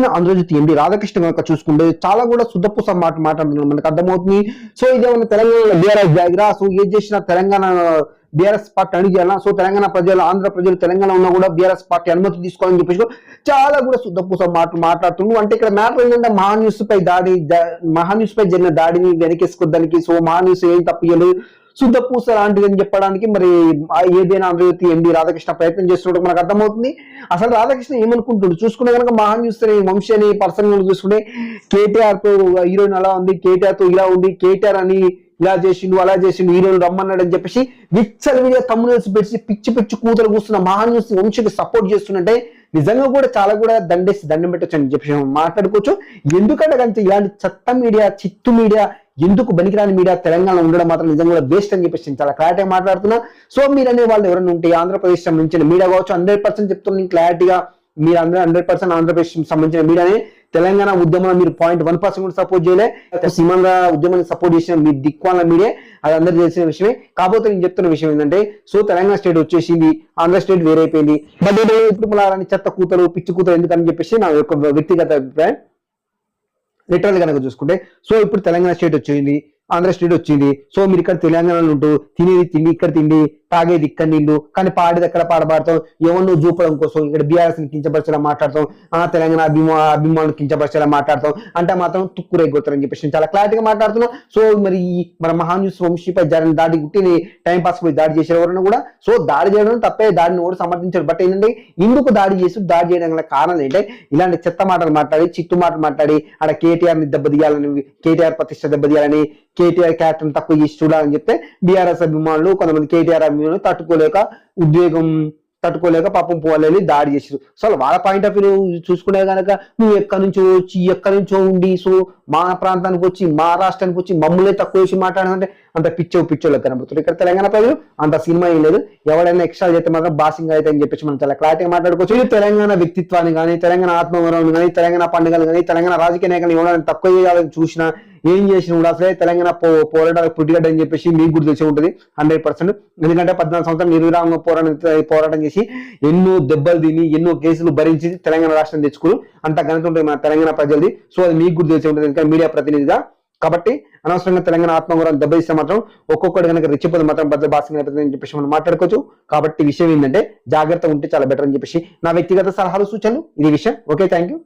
ఆయన ఆంధ్రజ్యోతి ఎండి రాధాకృష్ణ కనుక చూసుకుంటే చాలా కూడా శుద్ధపూస మాట మాట్లాడుతున్నారు. మనకు అర్థమవుతుంది. సో ఇదేమన్నా తెలంగాణ బీఆర్ఎస్ జాగిరా సో ఏం చేసినా తెలంగాణ బీఆర్ఎస్ పార్టీ అడిగేయాలా సో తెలంగాణ ప్రజలు ఆంధ్ర ప్రజలు తెలంగాణ ఉన్నా కూడా బీఆర్ఎస్ పార్టీ అనుమతి తీసుకోవాలని చెప్పేసి చాలా కూడా శుద్ధపూస మాటలు మాట్లాడుతున్నాడు అంటే ఇక్కడ మ్యాటర్ ఏంటంటే మహా న్యూస్ పై దాడి మహా న్యూస్ పై జరిగిన దాడిని వెనకేసుకోవడానికి సో మహా న్యూస్ ఏం తప్పియలేదు శుద్ధపూస లాంటిది అని చెప్పడానికి మరి ఏదైనా ఆంధ్రజ్యోతి ఎండి రాధాకృష్ణ ప్రయత్నం చేస్తున్నట్టు మనకు అర్థమవుతుంది. అసలు రాధాకృష్ణ ఏమనుకుంటుంది చూసుకునే కనుక మహాన్ చూస్తే వంశీ అని పర్సనల్ చూసుకుంటే కేటీఆర్తో హీరోయిన్ అలా ఉంది కేటీఆర్తో ఇలా ఉంది కేటీఆర్ అని ఇలా చేసిండు అలా చేసిండు హీరోలు రమ్మన్నాడు అని చెప్పేసి విచ్చల మీడియా తమ్మునేసి పెట్టి పిచ్చి పిచ్చి కూతురు కూస్తున్న మహాన్ న్యూస్ వంశీకి సపోర్ట్ చేస్తున్నట్టే నిజంగా కూడా చాలా కూడా దండేసి దండం పెట్టచ్చు అని చెప్పేసి మనం మాట్లాడుకోవచ్చు. ఎందుకంటే కనుక ఇలాంటి చెత్త మీడియా చిత్తు మీడియా ఎందుకు బనికిరాని మీడియా తెలంగాణలో ఉండడం మాత్రం నిజంగా కూడా వేస్ట్ అని చెప్పేసి చాలా క్లారిటీగా మాట్లాడుతున్నా. సో మీరు అనే వాళ్ళు ఎవరైనా ఉంటే ఆంధ్రప్రదేశ్ సంబంధించిన మీడియా కావచ్చు హండ్రెడ్ పర్సెంట్ చెప్తున్నాను క్లారిటీగా మీరు అందరూ హండ్రెడ్ పర్సెంట్ ఆంధ్రప్రదేశ్ సంబంధించిన మీడియానే తెలంగాణ ఉద్యమం మీరు పాయింట్ వన్ పర్సెంట్ కూడా సపోర్ట్ చేయలే. సీమాంధ్ర ఉద్యమాన్ని సపోర్ట్ చేసిన మీ దిక్వాల మీడియా అది అందరూ తెలిసిన విషయమే. కాకపోతే నేను చెప్తున్న విషయం ఏంటంటే సో తెలంగాణ స్టేట్ వచ్చేసింది ఆంధ్ర స్టేట్ వేరైపోయింది. బట్ ఇప్పుడు మళ్ళీ అలాంటి చెత్త కూతలు పిచ్చి కూతలు ఎందుకని చెప్పేసి నా యొక్క వ్యక్తిగత అభిప్రాయం లిటరల్ కనుక చూసుకుంటే సో ఇప్పుడు తెలంగాణ స్టేట్ వచ్చింది ఆంధ్ర స్టేట్ వచ్చింది. సో మీరు ఇక్కడ తెలంగాణలో ఉంటూ తినేది తిండి ఇక్కడ తిండి తాగేది ఇక్కడ నీళ్ళు కానీ పాడేది ఎక్కడ పాడబడతాం ఎవరినో చూపడం కోసం ఇక్కడ బీఆర్ఎస్ని కించపరిచేలా మాట్లాడతాం ఆ తెలంగాణ అభిమా అభిమానులు కించపరిచేలా మాట్లాడతాం అంటే మాత్రం తుక్కురే అని చెప్పేసి నేను చాలా క్లారిటీగా మాట్లాడుతున్నా. సో మరి ఈ మన మహాన్యూస్ వంశీపై జరిగిన దాడి గుట్టి టైం పాస్ పోయి దాడి చేసే ఎవరైనా కూడా? సో దాడి చేయడం తప్పే దాడిని కూడా సమర్థించారు. బట్ ఏంటంటే ఇందుకు దాడి చేసి దాడి చేయడం గల కారణం ఏంటంటే ఇలాంటి చెత్త మాటలు మాట్లాడి చిత్తు మాటలు మాట్లాడి ఆడ కేటీఆర్ని దెబ్బతీయాలని కేటీఆర్ ప్రతిష్ట దెబ్బతీయాలని కేటీఆర్ క్యారెక్టర్ తక్కువ చేసి చూడాలని చెప్తే బీఆర్ఎస్ అభిమానులు కొంతమంది కేటీఆర్ అభిమానులు తట్టుకోలేక ఉద్వేగం తట్టుకోలేక పాపం పోవాలి దాడి చేసారు సో వాళ్ళ పాయింట్ ఆఫ్ వ్యూ చూసుకునే కనుక నువ్వు ఎక్కడి నుంచో వచ్చి ఎక్కడి నుంచో ఉండి సో మా ప్రాంతానికి వచ్చి మా రాష్ట్రానికి వచ్చి మమ్మల్ని తక్కువ చేసి మాట్లాడాలంటే అంత పిచ్చో పిచ్చోళ్ళ కనబడుతుంది ఇక్కడ తెలంగాణ ప్రజలు అంత సినిమా ఏం లేదు. ఎవడైనా ఎక్స్ట్రా చేస్తే మాత్రం బాసింగ్ అయితే అని చెప్పేసి మనం చాలా క్లారిటీగా మాట్లాడుకోవచ్చు. తెలంగాణ వ్యక్తిత్వాన్ని కానీ తెలంగాణ ఆత్మగౌరవం కానీ తెలంగాణ పండుగలు కానీ తెలంగాణ రాజకీయ నాయకులు ఎవరైనా తక్కువ చేయాలని చూసినా ఏం చేసినా కూడా అసలే తెలంగాణ పో పోరాటాలకు పుట్టిగడ్డ అని చెప్పేసి మీకు గుర్తు తెలిసి ఉంటుంది. హండ్రెడ్ పర్సెంట్ ఎందుకంటే పద్నాలుగు సంవత్సరాలు నిర్విరామంగా పోరాటం పోరాటం చేసి ఎన్నో దెబ్బలు తిని ఎన్నో కేసులు భరించి తెలంగాణ రాష్ట్రం తెచ్చుకుని అంత ఘనత ఉంటుంది మన తెలంగాణ ప్రజలది. సో అది మీకు గుర్తు తెలిసి ఉంటుంది. ఎందుకంటే మీడియా ప్రతినిధిగా కాబట్టి అనవసరంగా తెలంగాణ ఆత్మగౌరవం దెబ్బతీస్తే మాత్రం ఒక్కొక్కటి కనుక రెచ్చిపోతే మాత్రం బద్ద బాసింగ్ అని చెప్పేసి మనం మాట్లాడుకోవచ్చు. కాబట్టి విషయం ఏంటంటే జాగ్రత్త ఉంటే చాలా బెటర్ అని చెప్పేసి నా వ్యక్తిగత సలహాలు సూచనలు ఇది విషయం. Okay thank you